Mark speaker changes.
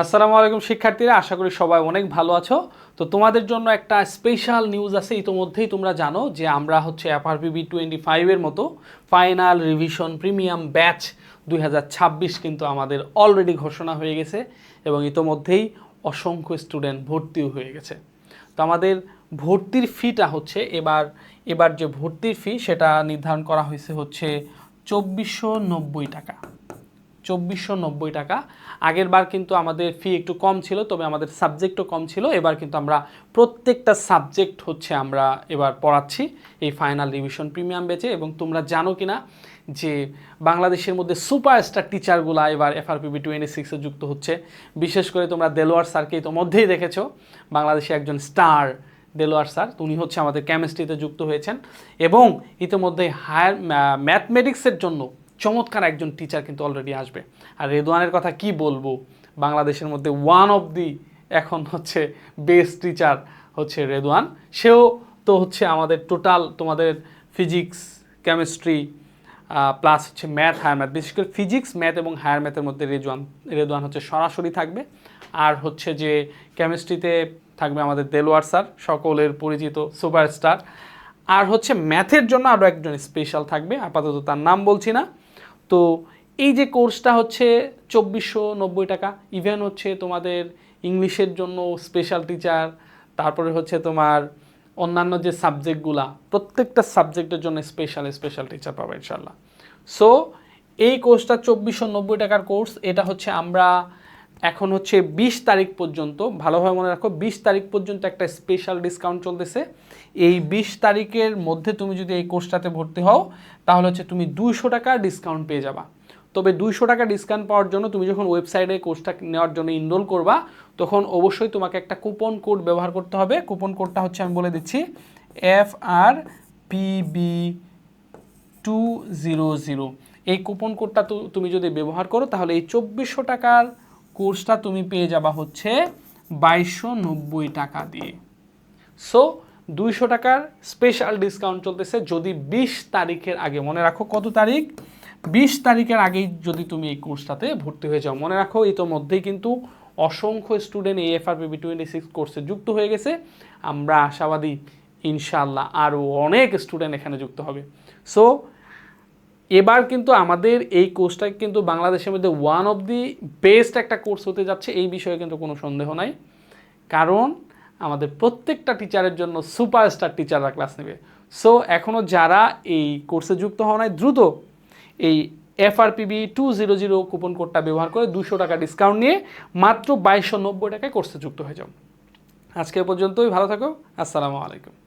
Speaker 1: আসসালামু আলাইকুম, শিক্ষার্থীরা। আশা করি সবাই অনেক ভালো আছো। তো তোমাদের জন্য একটা স্পেশাল নিউজ আছে, ইতোমধ্যেই তোমরা জানো যে আমরা হচ্ছে এফআরপিবি টোয়েন্টি ফাইভের মতো ফাইনাল রিভিশন প্রিমিয়াম ব্যাচ দুই হাজার ছাব্বিশ কিন্তু আমাদের অলরেডি ঘোষণা হয়ে গেছে এবং ইতোমধ্যেই অসংখ্য স্টুডেন্ট ভর্তিও হয়ে গেছে। তো আমাদের ভর্তির ফিটা হচ্ছে এবার এবার যে ভর্তির ফি সেটা নির্ধারণ করা হয়েছে হচ্ছে চব্বিশশো টাকা। চব্বিশশো নব্বই টাকা। আগের বার কিন্তু আমাদের ফি একটু কম ছিল, তবে আমাদের সাবজেক্টও কম ছিল। এবার কিন্তু আমরা প্রত্যেকটা সাবজেক্ট হচ্ছে আমরা এবার পড়াচ্ছি। এই ফাইনাল রিভিশন প্রিমিয়াম বেচে এবং তোমরা জানো কি না যে বাংলাদেশের মধ্যে সুপারস্টার টিচারগুলো এবার এফআরপিবি টোয়েন্টি সিক্সে যুক্ত হচ্ছে। বিশেষ করে তোমরা দেলোয়ার স্যারকে ইতোমধ্যেই দেখেছ। বাংলাদেশে একজন স্টার দেলোয়ার স্যার উনি হচ্ছে আমাদের কেমিস্ট্রিতে যুক্ত হয়েছেন। এবং ইতিমধ্যে হায়ার ম্যাথমেটিক্সের জন্য চমৎকার একজন টিচার কিন্তু অলরেডি আসবে। আর রেদওয়ানের কথা কি বলব? বাংলাদেশের মধ্যে ওয়ান অফ দি এখন হচ্ছে বেস্ট টিচার হচ্ছে রেদওয়ান। সেও তো হচ্ছে আমাদের টোটাল তোমাদের ফিজিক্স কেমিস্ট্রি প্লাস হচ্ছে ম্যাথ হায়ার ম্যাথ বিশেষ করে ফিজিক্স ম্যাথ এবং হায়ার ম্যাথের মধ্যে রেজওয়ান রেদওয়ান হচ্ছে সরাসরি থাকবে। আর হচ্ছে যে কেমিস্ট্রিতে থাকবে আমাদের দেলোয়ার স্যার, সকলের পরিচিত সুপারস্টার আর হচ্ছে ম্যাথের জন্য আরও একজন স্পেশাল থাকবে। আপাতত তার নাম বলছি না। তো এই যে কোর্সটা হচ্ছে চব্বিশশো নব্বই টাকা ইভেন হচ্ছে তোমাদের ইংলিশের জন্য স্পেশাল টিচার তারপরে হচ্ছে তোমার অন্যান্য যে সাবজেক্টগুলা প্রত্যেকটা সাবজেক্টের জন্য স্পেশাল স্পেশাল টিচার পাবে ইনশাল্লাহ সো এই কোর্সটা চব্বিশশো নব্বই টাকার কোর্স এটা হচ্ছে আমরা এখন হচ্ছে বিশ তারিখ পর্যন্ত ভালোভাবে মনে রাখো, বিশ তারিখ পর্যন্ত একটা স্পেশাল ডিসকাউন্ট চলতেছে। এই বিশ তারিখের মধ্যে তুমি যদি এই কোর্সটাতে ভর্তি হও, তাহলে হচ্ছে তুমি দুইশো টাকা ডিসকাউন্ট পেয়ে যাবা। তবে দুইশো টাকা ডিসকাউন্ট পাওয়ার জন্য তুমি যখন ওয়েবসাইটে কোর্সটা নেওয়ার জন্য ইনরোল করবা, তখন অবশ্যই তোমাকে একটা কুপন কোড ব্যবহার করতে হবে। কুপন কোডটা হচ্ছে আমি বলে দিচ্ছি F R PB two zero zero এই কুপন কোডটা তুমি যদি ব্যবহার করো, তাহলে এই চব্বিশশো টাকার কোর্সটা তুমি পেয়ে যাবা হচ্ছে বাইশশো নব্বই টাকা দিয়ে। সো দুইশো টাকার স্পেশাল ডিসকাউন্ট চলতেছে যদি বিশ তারিখের আগে, মনে রাখো কত তারিখ? বিশ তারিখের আগেই যদি তুমি এই কোর্সটাতে ভর্তি হয়ে যাও। মনে রাখো, ইতোমধ্যেই কিন্তু অসংখ্য স্টুডেন্ট এই এফআরপিবি টোয়েন্টি সিক্স কোর্সে যুক্ত হয়ে গেছে। আমরা আশাবাদী ইনশাল্লাহ আরও অনেক স্টুডেন্ট এখানে যুক্ত হবে। সো এবার কিন্তু আমাদের এই কোর্সটা কিন্তু বাংলাদেশের মধ্যে ওয়ান অফ দি বেস্ট একটা কোর্স হতে যাচ্ছে, এই বিষয়ে কিন্তু কোনো সন্দেহ নাই। কারণ আমাদের প্রত্যেকটা টিচারের জন্য সুপারস্টার টিচাররা ক্লাস নেবে। সো এখনও যারা এই কোর্সে যুক্ত হওয়া নাই, দ্রুত এই FRPB two zero zero coupon কোডটা ব্যবহার করে দুশো টাকা ডিসকাউন্ট নিয়ে মাত্র বাইশশো নব্বই টাকায় কোর্সে যুক্ত হয়ে যাও। আজকে পর্যন্তই, ভালো থাকো, আসসালামু আলাইকুম।